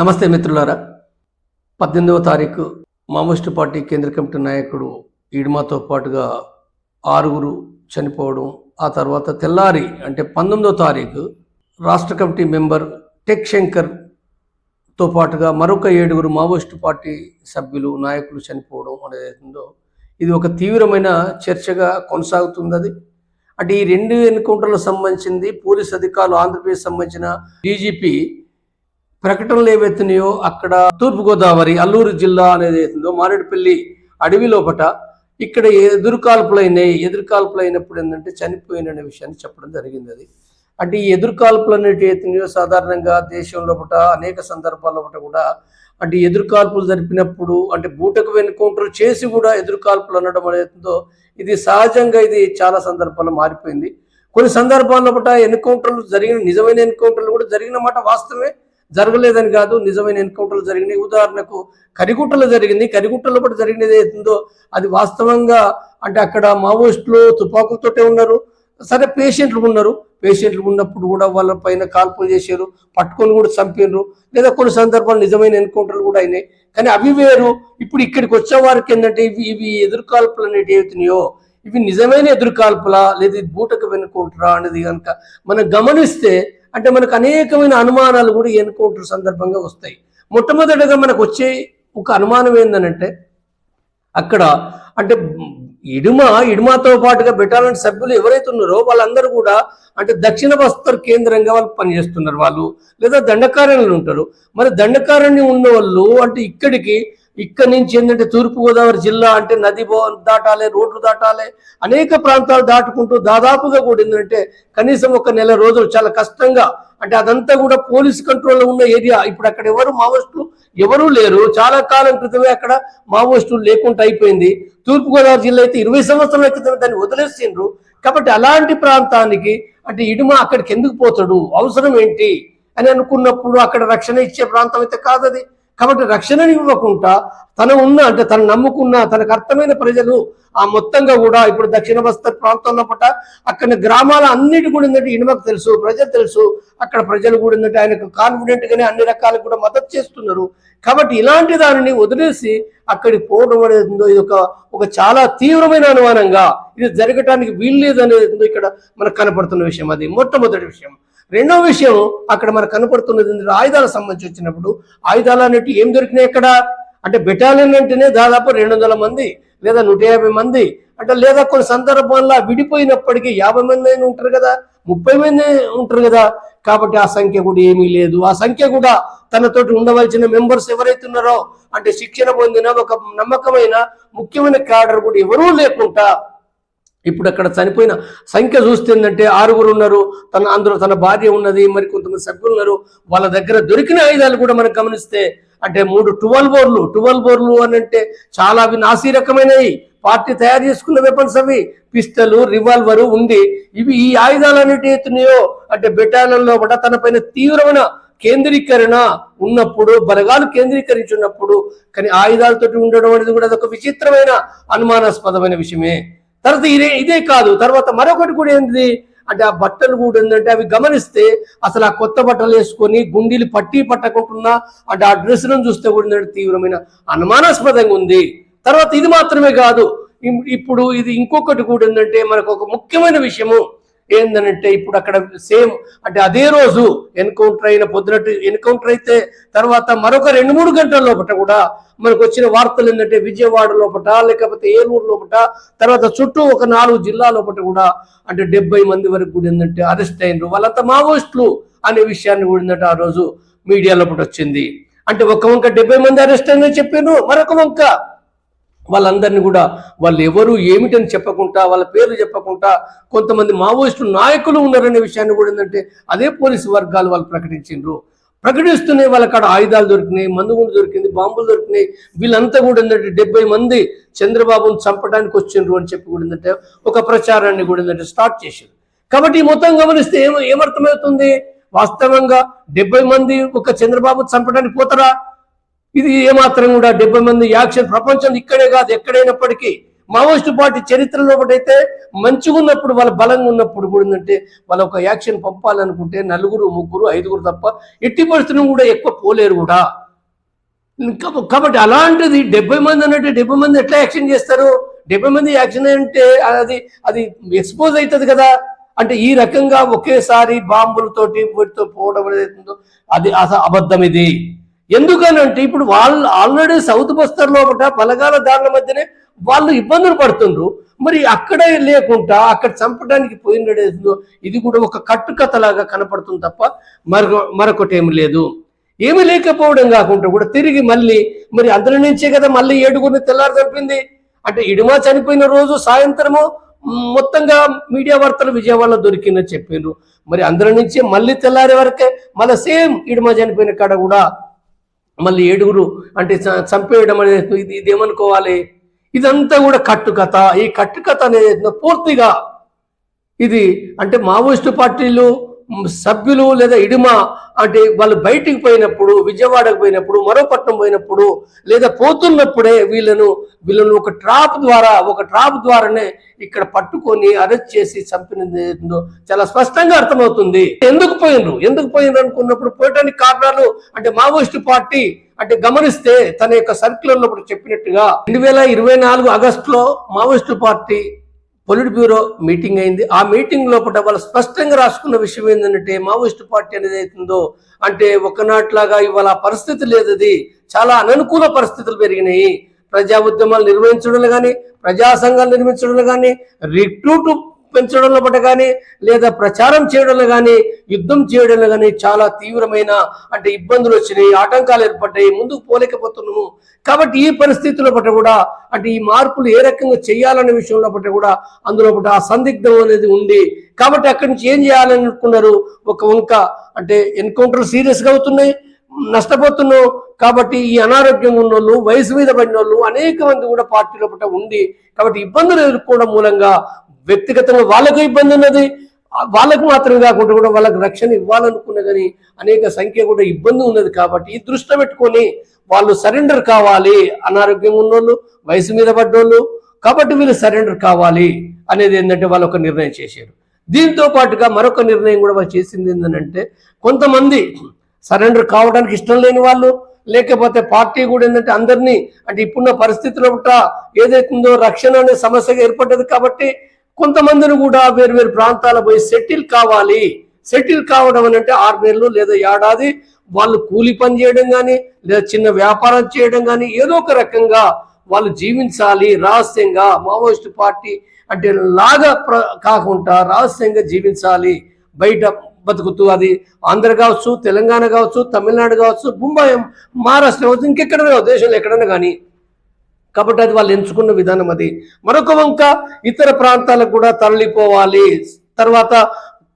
నమస్తే మిత్రులారా. పద్దెనిమిదవ తారీఖు మావోయిస్టు పార్టీ కేంద్ర కమిటీ నాయకుడు ఈడ్మాతో పాటుగా ఆరుగురు చనిపోవడం ఆ తర్వాత తెల్లారి అంటే పంతొమ్మిదవ తారీఖు రాష్ట్ర కమిటీ మెంబర్ టెక్ శంకర్తో పాటుగా మరొక ఏడుగురు మావోయిస్టు పార్టీ సభ్యులు నాయకులు చనిపోవడం అనేది ఇది ఒక తీవ్రమైన చర్చగా కొనసాగుతుంది అది. అంటే ఈ రెండు ఎన్కౌంటర్లకు సంబంధించింది పోలీస్ అధికారులు ఆంధ్రప్రదేశ్ సంబంధించిన డీజీపీ ప్రకటనలు ఏవైతున్నాయో అక్కడ తూర్పుగోదావరి అల్లూరు జిల్లా అనేది అవుతుందో మారేడుపల్లి అడవి లోపట ఇక్కడ ఎదురుకాల్పులు అయినాయి ఎదురుకాల్పులు అయినప్పుడు ఏంటంటే చనిపోయిన విషయాన్ని చెప్పడం జరిగింది అది. అంటే ఈ ఎదురుకాల్పులు అనేటి అవుతున్నాయో సాధారణంగా దేశం లోపల అనేక సందర్భాల లోపల కూడా అంటే ఎదురుకాల్పులు జరిపినప్పుడు అంటే బూటకు ఎన్కౌంటర్ చేసి కూడా ఎదురుకాల్పులు అనడం అనేది ఇది సహజంగా ఇది చాలా సందర్భాల్లో మారిపోయింది. కొన్ని సందర్భాల్లో పట ఎన్కౌంటర్లు జరిగిన నిజమైన ఎన్కౌంటర్లు కూడా జరిగిన మాట వాస్తవమే. జరగలేదని కాదు నిజమైన ఎన్కౌంటర్లు జరిగినాయి. ఉదాహరణకు కరిగుట్టలో జరిగింది. కరిగుట్టలో కూడా జరిగినది ఏదో అది వాస్తవంగా అంటే అక్కడ మావోయిస్టులు తుపాకులతోటే ఉన్నారు. సరే పేషెంట్లు ఉన్నారు. పేషెంట్లు ఉన్నప్పుడు కూడా వాళ్ళ పైన కాల్పులు చేశారు పట్టుకొని కూడా చంపారు లేదా కొన్ని సందర్భాలు నిజమైన ఎన్కౌంటర్లు కూడా అయినాయి. కానీ అవి వేరు. ఇప్పుడు ఇక్కడికి వచ్చే వారికి ఏంటంటే ఇవి ఇవి ఎదురుకాల్పులు అనేవి అవుతున్నాయో ఇవి నిజమైన ఎదురుకాల్పులా? లేదా బూటకు వెనుకుంటారా అనేది కనుక మనం గమనిస్తే అంటే మనకు అనేకమైన అనుమానాలు కూడా ఎన్కౌంటర్ సందర్భంగా వస్తాయి. మొట్టమొదటిగా మనకు వచ్చే ఒక అనుమానం ఏందనంటే అక్కడ అంటే ఇడుమ ఇడుమాతో పాటుగా బెటాలియన్ సభ్యులు ఎవరైతే ఉన్నారో వాళ్ళందరూ కూడా అంటే దక్షిణ బస్తర్ కేంద్రంగా వాళ్ళు పనిచేస్తున్నారు వాళ్ళు. లేదా దండకారణ్యులు ఉంటారు. మరి దండకారణ్యం ఉన్న వాళ్ళు అంటే ఇక్కడికి ఇక్కడి నుంచి ఏంటంటే తూర్పుగోదావరి జిల్లా అంటే నది బో దాటాలి రోడ్లు దాటాలి అనేక ప్రాంతాలు దాటుకుంటూ దాదాపుగా కూడా ఏంటంటే కనీసం ఒక నెల రోజులు చాలా కష్టంగా అంటే అదంతా కూడా పోలీస్ కంట్రోల్లో ఉన్న ఏరియా. ఇప్పుడు అక్కడ ఎవరు మావోయిస్టులు ఎవరూ లేరు. చాలా కాలం క్రితమే అక్కడ మావోయిస్టులు లేకుండా అయిపోయింది. తూర్పుగోదావరి జిల్లా అయితే ఇరవై సంవత్సరాల క్రితమే దాన్ని వదిలేసిండ్రు. కాబట్టి అలాంటి ప్రాంతానికి అంటే ఇడుమ అక్కడికి ఎందుకు పోతాడు? అవసరం ఏంటి? అని అనుకున్నప్పుడు అక్కడ రక్షణ ఇచ్చే ప్రాంతం అయితే కాదది. కాబట్టి రక్షణని ఇవ్వకుండా తను ఉన్న అంటే తను నమ్ముకున్న తనకు అర్థమైన ప్రజలు ఆ మొత్తంగా కూడా ఇప్పుడు దక్షిణ బస్తర్ ప్రాంతంలో పట అక్కడ గ్రామాల అన్నిటి కూడా ఏంటంటే ఇనుమకు తెలుసు ప్రజలు తెలుసు. అక్కడ ప్రజలు కూడా ఏంటంటే ఆయనకు కాన్ఫిడెంట్ గానే అన్ని రకాలకు కూడా మద్దతు చేస్తున్నారు. కాబట్టి ఇలాంటి దానిని వదిలేసి అక్కడికి పోవడం అనేది ఇది ఒక ఒక చాలా తీవ్రమైన అనుమానంగా ఇది జరగటానికి వీల్లేదు అనేది ఇక్కడ మనకు కనపడుతున్న విషయం అది. మొట్టమొదటి విషయం. రెండో విషయం అక్కడ మనకు కనపడుతున్నది ఏంటంటే ఆయుధాలకు సంబంధించి వచ్చినప్పుడు ఆయుధాలు అనేవి ఏం దొరికినాయి అక్కడ? అంటే బెటాలియన్ అంటేనే దాదాపు రెండు వందల మంది లేదా నూట యాభై మంది. అంటే లేదా కొన్ని సందర్భాల్లో విడిపోయినప్పటికీ యాభై మంది అయినా ఉంటారు కదా? ముప్పై మంది ఉంటారు కదా? కాబట్టి ఆ సంఖ్య కూడా ఏమీ లేదు. ఆ సంఖ్య కూడా తనతోటి ఉండవలసిన మెంబర్స్ ఎవరైతే ఉన్నారో అంటే శిక్షణ పొందిన ఒక నమ్మకమైన ముఖ్యమైన క్యాడర్ కూడా ఎవరూ లేకుండా ఇప్పుడు అక్కడ చనిపోయిన సంఖ్య చూస్తే ఏంటంటే ఆరుగురు ఉన్నారు తన అందులో తన భార్య ఉన్నది మరి కొంతమంది సభ్యులు ఉన్నారు. వాళ్ళ దగ్గర దొరికిన ఆయుధాలు కూడా మనం గమనిస్తే అంటే మూడు టువల్ బోర్లు టువల్ బోర్లు అని అంటే చాలా అవి నాసీ రకమైనవి. పార్టీ తయారు చేసుకున్న వెపన్స్ అవి పిస్టల్ రివాల్వరు ఉంది. ఇవి ఈ ఆయుధాలు అనేటి ఎత్తున్నాయో అంటే బెటాలియన్లో కూడా తన పైన తీవ్రమైన కేంద్రీకరణ ఉన్నప్పుడు బలగాలు కేంద్రీకరించున్నప్పుడు కానీ ఆయుధాలతోటి ఉండడం అనేది కూడా అదొక విచిత్రమైన అనుమానాస్పదమైన విషయమే. తర్వాత ఇదే ఇదే కాదు. తర్వాత మరొకటి కూడా ఏంటిది? అంటే ఆ బట్టలు కూడా ఏంటంటే అవి గమనిస్తే అసలు ఆ కొత్త బట్టలు వేసుకొని గుండీలు పట్టి పట్టకుండా అంటే ఆ డ్రెస్సులను చూస్తే కూడా తీవ్రమైన అనుమానాస్పదంగా ఉంది. తర్వాత ఇది మాత్రమే కాదు. ఇప్పుడు ఇది ఇంకొకటి కూడా ఏంటంటే మనకు ఒక ముఖ్యమైన విషయము. ఏందనంటే ఇప్పుడు అక్కడ సేమ్ అంటే అదే రోజు ఎన్కౌంటర్ అయిన పొద్దునట్టు ఎన్కౌంటర్ అయితే తర్వాత మరొక రెండు మూడు గంటల లోపల కూడా మనకు వచ్చిన వార్తలు ఏంటంటే విజయవాడ లోపల లేకపోతే ఏలూరు లోపల తర్వాత చుట్టూ ఒక నాలుగు జిల్లా లోపల కూడా అంటే డెబ్బై మంది వరకు కూడా ఏంటంటే అరెస్ట్ అయినరు. వాళ్ళంతా మావోయిస్టులు అనే విషయాన్ని కూడా ఏంటంటే ఆ రోజు మీడియా లోపల వచ్చింది. అంటే ఒక వంక డెబ్బై మంది అరెస్ట్ అయిందని చెప్పాను మరొక వంక. వాళ్ళందరినీ కూడా వాళ్ళు ఎవరు ఏమిటని చెప్పకుండా వాళ్ళ పేర్లు చెప్పకుండా కొంతమంది మావోయిస్టు నాయకులు ఉన్నారనే విషయాన్ని కూడా ఏంటంటే అదే పోలీసు వర్గాలు వాళ్ళు ప్రకటించిండ్రు. ప్రకటిస్తూనే వాళ్ళకాడ ఆయుధాలు దొరికినాయి మందుగుండు దొరికింది బాంబులు దొరికినాయి. వీళ్ళంతా కూడా ఏంటంటే డెబ్బై మంది చంద్రబాబును చంపడానికి వచ్చిండ్రు అని చెప్పి కూడా ఏంటంటే ఒక ప్రచారాన్ని కూడా ఏంటంటే స్టార్ట్ చేశారు కాబట్టి మొత్తం గమనిస్తే ఏమో ఏమర్థమవుతుంది? వాస్తవంగా డెబ్బై మంది ఒక చంద్రబాబు చంపడానికి పోతారా? ఇది ఏమాత్రం కూడా డెబ్బై మంది యాక్షన్ ప్రపంచం ఇక్కడే కాదు ఎక్కడైనప్పటికీ మావోయిస్టు పార్టీ చరిత్రలో ఒకటైతే మంచిగా ఉన్నప్పుడు వాళ్ళ బలంగా ఉన్నప్పుడు కూడా ఏంటంటే వాళ్ళ ఒక యాక్షన్ పంపాలనుకుంటే నలుగురు ముగ్గురు ఐదుగురు తప్ప ఎట్టి పరిస్థితులు కూడా ఎక్కువ పోలేరు కూడా. ఇంకా- కాబట్టి అలాంటిది డెబ్బై మంది అన్నట్టు డెబ్బై మంది ఎట్లా యాక్షన్ చేస్తారు? డెబ్బై మంది యాక్షన్ అంటే అది అది ఎక్స్పోజ్ అవుతుంది కదా. అంటే ఈ రకంగా ఒకేసారి బాంబులతోటి వీటితో పోవడం ఏదైతుందో అది అస- అబద్ధం ఇది. ఎందుకనంటే ఇప్పుడు వాళ్ళు ఆల్రెడీ సౌత్ బస్తర్ లోపల పలగాల దారుల మధ్యనే వాళ్ళు ఇబ్బందులు పడుతుండ్రు. మరి అక్కడే లేకుండా అక్కడ చంపడానికి పోయినడేదో ఇది కూడా ఒక కట్టుకథలాగా కనపడుతుంది తప్ప మరొక మరొకటి ఏమి లేదు. ఏమీ లేకపోవడం కాకుండా కూడా తిరిగి మళ్ళీ మరి అందరి నుంచే కదా మళ్ళీ ఏడుగురిని తెల్లారి చంపింది. అంటే ఇడుమా చనిపోయిన రోజు సాయంత్రము మొత్తంగా మీడియా వార్తలు విజయవాడలో దొరికిందని చెప్పిండ్రు మరి అందరి నుంచే మళ్ళీ తెల్లారే వరకే మళ్ళీ సేమ్ ఇడుమా చనిపోయిన కాడ కూడా మళ్ళీ ఏడుగురు అంటే చ- చంపేయడం అనేది ఇది ఇదేమనుకోవాలి ఇదంతా కూడా కట్టుకథ. ఈ కట్టుకథ అనేది పూర్తిగా ఇది అంటే మావోయిస్టు పార్టీలు సభ్యులు లేదా ఇడిమా అంటే వాళ్ళు బయటికి పోయినప్పుడు విజయవాడకు పోయినప్పుడు మరో పట్టణం పోయినప్పుడు లేదా పోతున్నప్పుడే వీళ్ళను వీళ్ళను ఒక ట్రాప్ ద్వారా ఒక ట్రాప్ ద్వారానే ఇక్కడ పట్టుకొని అరెస్ట్ చేసి చంపినది చాలా స్పష్టంగా అర్థమవుతుంది. ఎందుకు పోయినరు ఎందుకు పోయినరు అనుకున్నప్పుడు పోయటానికి కారణాలు అంటే మావోయిస్టు పార్టీ అంటే గమనిస్తే తన యొక్క సర్క్యులర్లో చెప్పినట్టుగా రెండు వేల ఇరవై నాలుగు ఆగస్టులో Maoist party politburo meeting అయింది. ఆ మీటింగ్ లోపల వాళ్ళు స్పష్టంగా రాసుకున్న విషయం ఏంటంటే మావోయిస్ట్ పార్టీ అనేది అవుతుందో అంటే ఒకనాట్లాగా ఇవాళ పరిస్థితి లేదు అది. చాలా అననుకూల పరిస్థితులు పెరిగినాయి. ప్రజా ఉద్యమాలు నిర్వహించడంలో కానీ ప్రజా సంఘాలు నిర్మించడంలో కానీ రిక్రూట్ పెంచడంలో పట్ల కానీ లేదా ప్రచారం చేయడంలో కానీ యుద్ధం చేయడంలో కానీ చాలా తీవ్రమైన అంటే ఇబ్బందులు వచ్చినాయి ఆటంకాలు ఏర్పడ్డాయి ముందుకు పోలేకపోతున్నాము. కాబట్టి ఈ పరిస్థితుల పట్ల కూడా అంటే ఈ మార్పులు ఏ రకంగా చేయాలనే విషయంలో పట్ల కూడా అందులో పట్ల ఆ సందిగ్ధం అనేది ఉంది. కాబట్టి అక్కడి నుంచి ఏం చేయాలని అనుకున్నారు ఒక వంక అంటే ఎన్కౌంటర్ సీరియస్గా అవుతున్నాయి నష్టపోతున్నావు కాబట్టి ఈ అనారోగ్యం ఉన్న వాళ్ళు వయసు మీద పడిన వాళ్ళు అనేక మంది కూడా పార్టీలో పట్ల ఉంది కాబట్టి ఇబ్బందులు ఎదుర్కోవడం మూలంగా వ్యక్తిగతంగా వాళ్ళకు ఇబ్బంది ఉన్నది. వాళ్ళకు మాత్రమే కాకుండా కూడా వాళ్ళకి రక్షణ ఇవ్వాలనుకున్న కానీ అనేక సంఖ్య కూడా ఇబ్బంది ఉన్నది కాబట్టి ఈ దృష్టి పెట్టుకొని వాళ్ళు సరెండర్ కావాలి అనారోగ్యం ఉన్నోళ్ళు వయసు మీద పడ్డోళ్ళు. కాబట్టి వీళ్ళు సరెండర్ కావాలి అనేది ఏంటంటే వాళ్ళు ఒక నిర్ణయం చేశారు. దీంతో పాటుగా మరొక నిర్ణయం కూడా వాళ్ళు చేసింది ఏంటంటే కొంతమంది సరెండర్ కావడానికి ఇష్టం లేని వాళ్ళు లేకపోతే పార్టీ కూడా ఏంటంటే అందరినీ అంటే ఇప్పుడున్న పరిస్థితుల్లో ఏదైతుందో రక్షణ అనే సమస్యగా ఏర్పడ్డది కాబట్టి కొంతమందిని కూడా వేరు వేరు ప్రాంతాల పోయి సెటిల్ కావాలి. సెటిల్ కావడం అని అంటే ఆరు నెలలు లేదా ఏడాది వాళ్ళు కూలి పని చేయడం కానీ లేదా చిన్న వ్యాపారం చేయడం కానీ ఏదో ఒక రకంగా వాళ్ళు జీవించాలి. రహస్యంగా మావోయిస్ట్ పార్టీ అంటే లాగా ప్ర- కాకుండా రహస్యంగా జీవించాలి. బయట బతుకుతూ అది ఆంధ్ర కావచ్చు తెలంగాణ కావచ్చు తమిళనాడు కావచ్చు ముంబై మహారాష్ట్ర కావచ్చు ఇంకెక్కడ దేశంలో ఎక్కడైనా కానీ కాబట్టి అది వాళ్ళు ఎంచుకున్న విధానం అది. మరొక వంక ఇతర ప్రాంతాలకు కూడా తరలిపోవాలి. తర్వాత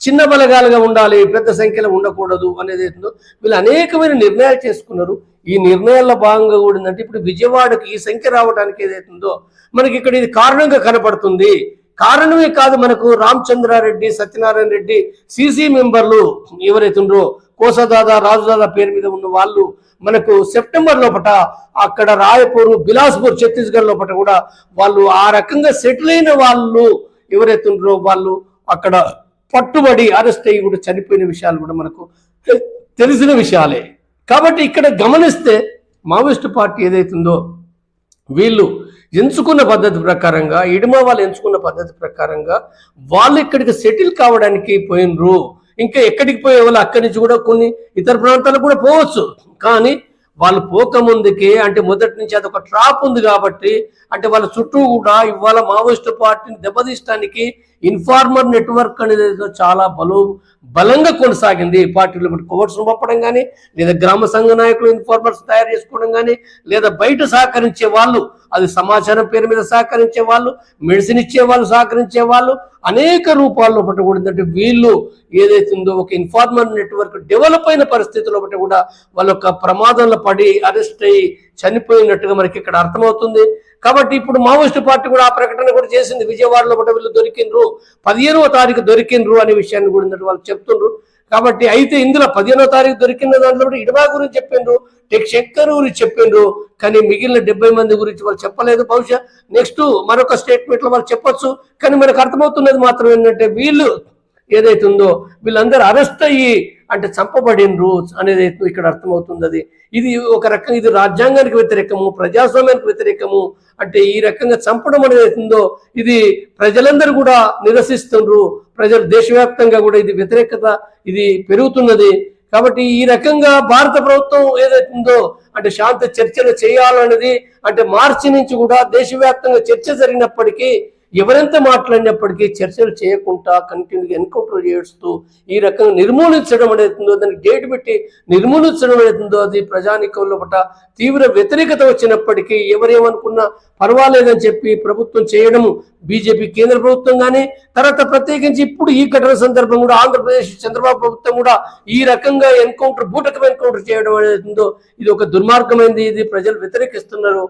చిన్న బలగాలుగా ఉండాలి పెద్ద సంఖ్యలో ఉండకూడదు అనేది ఏంటో వీళ్ళు అనేకమైన నిర్ణయాలు చేసుకున్నారు. ఈ నిర్ణయాల్లో భాగంగా కూడా ఇప్పుడు విజయవాడకు ఈ సంఖ్య రావడానికి ఏదైతుందో మనకి ఇక్కడ ఇది కారణంగా కనపడుతుంది. కారణమే కాదు మనకు రామచంద్రారెడ్డి సత్యనారాయణ రెడ్డి సిసి మెంబర్లు ఎవరైతుండ్రో కోసదాదా రాజుదాదా పేరు మీద ఉన్న వాళ్ళు మనకు సెప్టెంబర్ లోపట అక్కడ రాయపూర్ బిలాస్పూర్ ఛత్తీస్గఢ్ లోపట కూడా వాళ్ళు ఆ రకంగా సెటిల్ అయిన వాళ్ళు ఎవరైతున్నారో వాళ్ళు అక్కడ పట్టుబడి అరెస్ట్ అయ్యి కూడా చనిపోయిన విషయాలు కూడా మనకు తెలిసిన విషయాలే. కాబట్టి ఇక్కడ గమనిస్తే మావోయిస్టు పార్టీ ఏదైతుందో వీళ్ళు ఎంచుకున్న పద్ధతి ప్రకారంగా ఇడుమ వాళ్ళు ఎంచుకున్న పద్ధతి ప్రకారంగా వాళ్ళు ఇక్కడికి సెటిల్ కావడానికి పోయినరు. ఇంకా ఎక్కడికి పోయే వాళ్ళు అక్కడి నుంచి కూడా కొన్ని ఇతర ప్రాంతాలకు కూడా పోవచ్చు. కానీ వాళ్ళు పోకముందుకే అంటే మొదటి నుంచి అదొక ట్రాప్ ఉంది కాబట్టి అంటే వాళ్ళ చుట్టూ కూడా ఇవాళ మావోయిస్టు పార్టీని దెబ్బతీయడానికి ఇన్ఫార్మర్ నెట్వర్క్ అనేది చాలా బలో బలంగా కొనసాగింది. పార్టీలో కోవర్స్ పంపడం కానీ లేదా గ్రామ సంఘ నాయకులు ఇన్ఫార్మర్స్ తయారు చేసుకోవడం కానీ లేదా బయట సహకరించే వాళ్ళు అది సమాచారం పేరు మీద సహకరించే వాళ్ళు మెడిసిన్ ఇచ్చే వాళ్ళు సహకరించే వాళ్ళు అనేక రూపాల్లో బట్టి కూడా ఏంటంటే వీళ్ళు ఏదైతుందో ఒక ఇన్ఫార్మర్ నెట్వర్క్ డెవలప్ అయిన పరిస్థితుల్లో బట్టి కూడా వాళ్ళ యొక్క ప్రమాదంలో పడి అరెస్ట్ అయ్యి చనిపోయినట్టుగా మనకి ఇక్కడ అర్థమవుతుంది. కాబట్టి ఇప్పుడు మావోయిస్టు పార్టీ కూడా ఆ ప్రకటన కూడా చేసింది. విజయవాడలో కూడా వీళ్ళు దొరికిండ్రు. పదిహేనవ తారీఖు దొరికిండ్రు అనే విషయాన్ని కూడా వాళ్ళు చెప్తుండ్రు. కాబట్టి అయితే ఇందులో పదిహేనో తారీఖు దొరికిన దాంట్లో కూడా గురించి చెప్పిండ్రు టెక్ శంకర్ గురించి చెప్పిండ్రు కానీ మిగిలిన డెబ్బై మంది గురించి వాళ్ళు చెప్పలేదు. బహుశా నెక్స్ట్ మరొక స్టేట్మెంట్లో వాళ్ళు చెప్పొచ్చు కానీ మనకు అర్థమవుతున్నది మాత్రం ఏంటంటే వీళ్ళు ఏదైతే ఉందో వీళ్ళందరూ అరెస్ట్ అయ్యి అంటే చంపబడినరు అనేది అయితే ఇక్కడ అర్థమవుతుంది అది ఇది ఒక రకంగా ఇది రాజ్యాంగానికి వ్యతిరేకము ప్రజాస్వామ్యానికి వ్యతిరేకము అంటే ఈ రకంగా చంపడం అనేది అవుతుందో ఇది ప్రజలందరూ కూడా నిరసిస్తున్నారు ప్రజలు దేశవ్యాప్తంగా కూడా ఇది వ్యతిరేకత ఇది పెరుగుతున్నది. కాబట్టి ఈ రకంగా భారత ప్రభుత్వం ఏదైతుందో అంటే శాంతి చర్చలు చేయాలన్నది అంటే మార్చి నుంచి కూడా దేశవ్యాప్తంగా చర్చ జరిగినప్పటికీ ఎవరెంత మాట్లాడినప్పటికీ చర్చలు చేయకుండా కంటిన్యూగా ఎన్కౌంటర్ చేస్తూ ఈ రకంగా నిర్మూలించడం అనేది దానికి డేట్ పెట్టి నిర్మూలించడం అనేది అది ప్రజానికంలో పట్ల తీవ్ర వ్యతిరేకత వచ్చినప్పటికీ ఎవరేమనుకున్నా పర్వాలేదని చెప్పి ప్రభుత్వం చేయడము బీజేపీ కేంద్ర ప్రభుత్వం కానీ తర్వాత ప్రత్యేకించి ఇప్పుడు ఈ ఘటన సందర్భం కూడా ఆంధ్రప్రదేశ్ చంద్రబాబు ప్రభుత్వం కూడా ఈ రకంగా ఎన్కౌంటర్ బూటకం ఎన్కౌంటర్ చేయడం అనేది ఇది ఒక దుర్మార్గమైంది ఇది ప్రజలు వ్యతిరేకిస్తున్నారు.